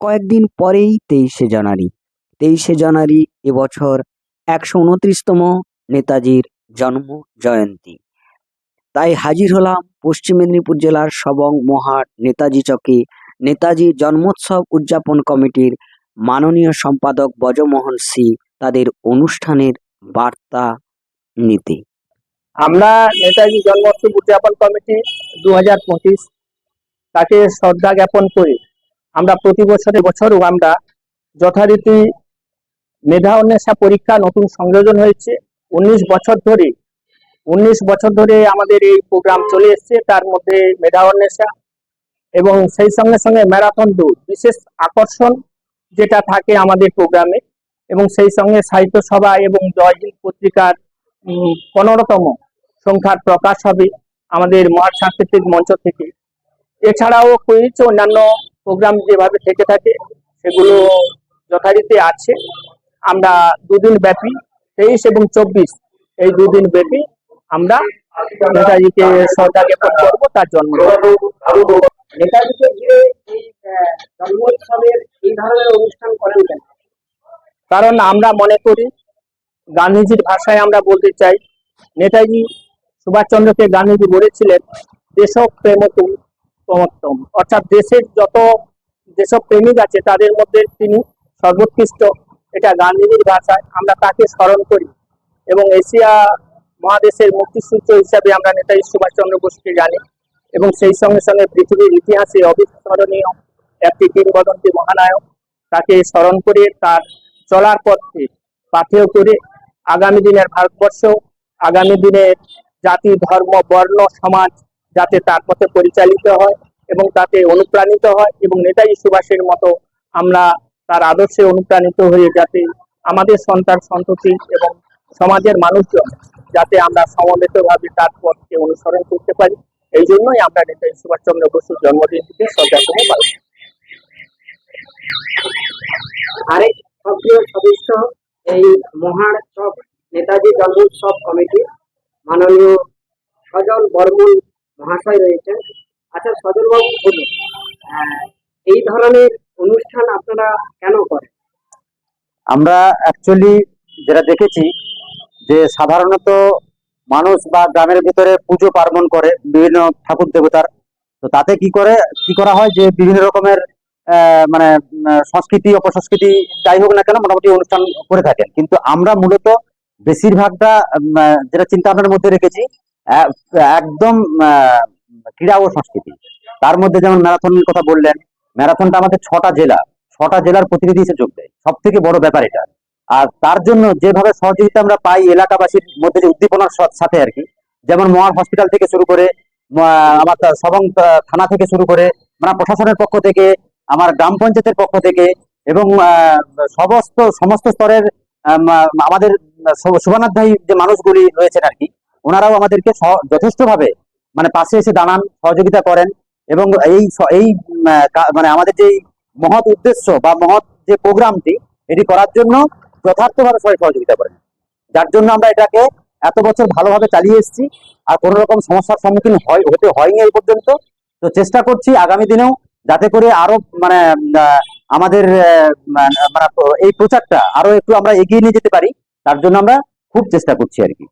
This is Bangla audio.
কয়েকদিন পরেই তেইশে জানুয়ারি। তেইশে জানুয়ারি এবছর একশো উনত্রিশতম নেতাজির জন্ম জয়ন্তী। তাই হাজির হলাম পশ্চিম মেদিনীপুর জেলার সবং মহাট নেতাজি চকে। নেতাজি জন্মোৎসব উদযাপন কমিটির মাননীয় সম্পাদক বজমোহন সি তাদের অনুষ্ঠানের বার্তা নিতে। আমরা নেতাজি জন্মোৎসব উদযাপন কমিটি দু হাজার পঁচিশ তাকে শ্রদ্ধা জ্ঞাপন করে। আমরা প্রতি বছরে বছরও আমরা যথারীতি মেধা অন্বেষা পরীক্ষা নতুন সংযোজন হয়েছে। উনিশ বছর ধরে, উনিশ বছর ধরে আমাদের এই প্রোগ্রাম চলে এসছে, তার মধ্যে মেধা অন্বেষা এবং সেই সঙ্গে সঙ্গে ম্যারাথন দৌড়, বিশেষ আকর্ষণ যেটা থাকে আমাদের প্রোগ্রামে এবং সেই সঙ্গে সাহিত্য সভা এবং জয়হিন্দ পত্রিকার পনেরোতম সংখ্যার প্রকাশ হবে আমাদের মহাট সাংস্কৃতিক মঞ্চ থেকে। এছাড়াও কুইজ অন্যান্য প্রোগ্রাম যেভাবে থেকে থাকে সেগুলো যথারীতি আছে। আমরা দুদিন ব্যাপী তেইশ এবং চব্বিশ এই দুদিন ব্যাপী আমরা নেতাজিকে শ্রদ্ধা জ্ঞাপন করব তার জন্ম নেতাজিকে ঘিরে এই জন্মোৎসবের এই ধরনের অনুষ্ঠান করেন কেন? কারণ আমরা মনে করি গান্ধীজির ভাষায় আমরা বলতে চাই নেতাজি সুভাষচন্দ্রকে গান্ধীজি বলেছিলেন দেশপ্রেম প্রমোত্তম অর্থাৎ দেশের যত যেসব প্রেমিক আছে, তাদের মধ্যে তিনি সর্বোৎকৃষ্ট। এটা গান্ধীজির ভাষায় আমরা তাকে স্মরণ করি। এবং এশিয়া মহাদেশের মুক্তিসূত্র হিসাবে আমরা নেতাজি সুভাষচন্দ্র বোসকে জানি। এবং সেই সঙ্গে সঙ্গে পৃথিবীর ইতিহাসে অবিস্মরণীয় একটি কিংবদন্তি মহানায়ক তাকে স্মরণ করে তার চলার পথে পাথেয় করে আগামী দিনের ভারতবর্ষ, আগামী দিনের জাতি, ধর্ম, বর্ণ, সমাজ যাতে তার পথে পরিচালিত হয় এবং তাতে অনুপ্রাণিত হয় এবং নেতাজি সুভাষের মতো আমরা তার আদর্শে অনুপ্রাণিত হয়ে যাতে আমাদের সন্তান সন্ততি এবং সমাজের মানুষজন যাতে আমরা সমবেতভাবে তার পথকে অনুসরণ করতে পারি এই জন্যই আমরা নেতাজি সুভাষচন্দ্র বসুর জন্মদিনটিকে শ্রদ্ধাসমূহ পালন। আরেক সক্রিয় সদস্য এই মহার সব নেতাজি জন্মোৎসব কমিটি মাননীয় সজল বর্মন মহাশয় রয়েছেন। আচ্ছা সজল বাবু বলুন এই ধরনের অনুষ্ঠান আপনারা কেন করেন? আমরা অ্যাকচুয়ালি যেটা দেখেছি যে সাধারণত মানুষ বা গ্রামের ভিতরে পুজো পার্বণ করে বিভিন্ন ঠাকুর দেবতার। তো তাতে কি করে, কি করা হয় যে বিভিন্ন রকমের মানে সংস্কৃতি, অপসংস্কৃতি যাই হোক না কেন মোটামুটি অনুষ্ঠান করে থাকেন। কিন্তু আমরা মূলত বেশিরভাগটা যেটা চিন্তা ভাবনার মধ্যে রেখেছি একদম ক্রীড়া ও সংস্কৃতি। তার মধ্যে যেমন ম্যারাথনের কথা বললেন ম্যারাথনটা আমাদের ছটা জেলা ছটা জেলার প্রতিনিধি এসে যোগ দেয়। সব থেকে বড় ব্যাপার এটা। আর তার জন্য যেভাবে সহযোগিতা আমরা পাই এলাকাবাসীর মধ্যে যে উদ্দীপনার সাথে আর কি যেমন মহার হসপিটাল থেকে শুরু করে আমার সবং থানা থেকে শুরু করে মানে প্রশাসনের পক্ষ থেকে আমার গ্রাম পঞ্চায়েতের পক্ষ থেকে এবং সমস্ত সমস্ত স্তরের আম, আমাদের শুভানাধ্যায়ী যে মানুষগুলি রয়েছেন আর কি ওনারাও আমাদেরকে যথেষ্টভাবে মানে পাশে এসে দাঁড়ান, সহযোগিতা করেন এবং এই এই মানে আমাদের যে মহৎ উদ্দেশ্য বা মহৎ যে প্রোগ্রামটি, এটি করার জন্য যথার্থভাবে সবাই সহযোগিতা করেন। যার জন্য আমরা এটাকে এত বছর ভালোভাবে চালিয়ে এসেছি আর কোনো রকম সমস্যার সম্মুখীন হয় হতে হয়নি এই পর্যন্ত। তো চেষ্টা করছি আগামী দিনেও যাতে করে আরও মানে আমাদের মানে এই প্রচারটা আরও একটু আমরা এগিয়ে নিয়ে যেতে পারি, তার জন্য আমরা খুব চেষ্টা করছি আর কি।